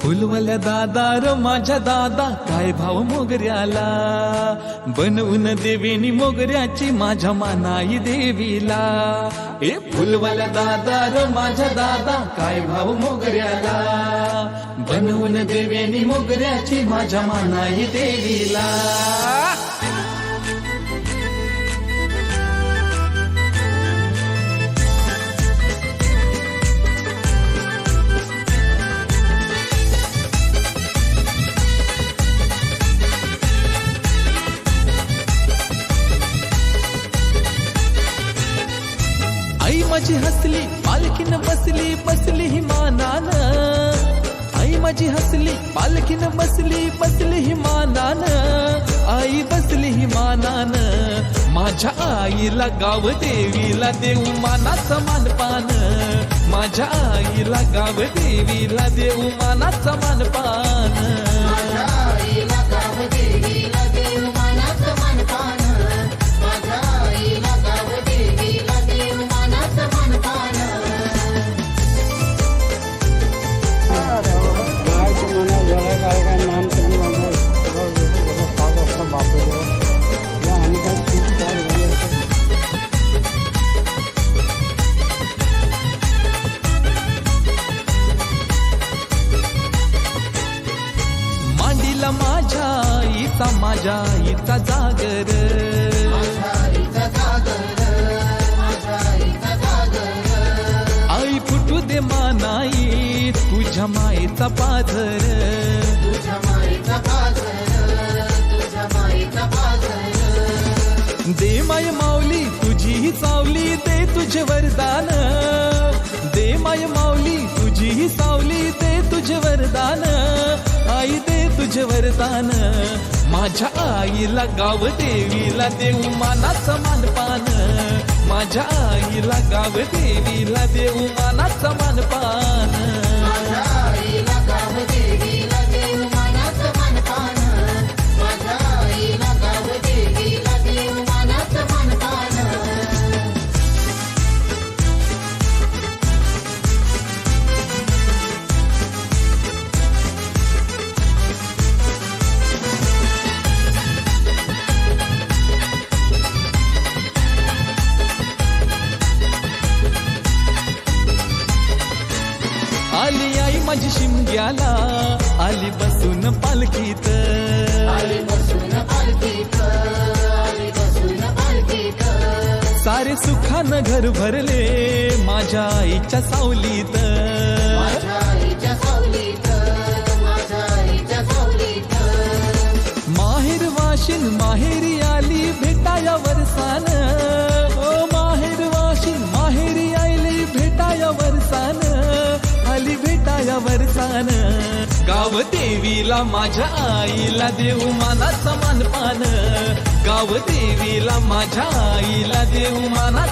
फुलवल्या दादा र माझ्या दादा काय भाव मोगऱ्याला? बनवून देवीनी मोगऱ्याची माझ्या मानाई देवीला. ए फुलवल्या दादा र माझ्या दादा काय भाव मोगऱ्याला? बनवून देवीनी मोगऱ्याची माझ्या मानाई देवीला. माझी हसली पालखीन बसली बसली ही मानान. आई माझी हसली पालखीन बसली बसली ही मानान. आई बसली ही मानान. माझ्या आईला गाव देवीला देऊ मानाचं मानपान. माझ्या आईला गाव देवीला देऊ मानाचं मानपान. माझ्या आईचा जागर. आई फुटू दे मानाई तुझ्या मायेचा माईचा पाझर. दे माय माऊली तुझी ही सावली दे तुझे वरदान. दे माय माऊली तुझी ही सावली दे तुझे वरदान. आई दे तुझे वरदान. माझ्या आईला गाव देवीला देऊ समान पान. माझ्या आईला गाव देवीला देऊ समान पान. माझ्या आली आई माझी शिमग्याला आली बसून पालखीत. आली बसून पालखीत आली बसून पालखीत सारे सुखानं घर भरले माझ्या आईच्या सावलीत. माझ्या आईच्या सावलीत माझ्या आईच्या सावलीत माहेर वाशिन माहेरी भेटाया वरसान गाव देवीला माझ्या आईला देऊ समान पान गाव देवीला माझ्या आईला देऊ माना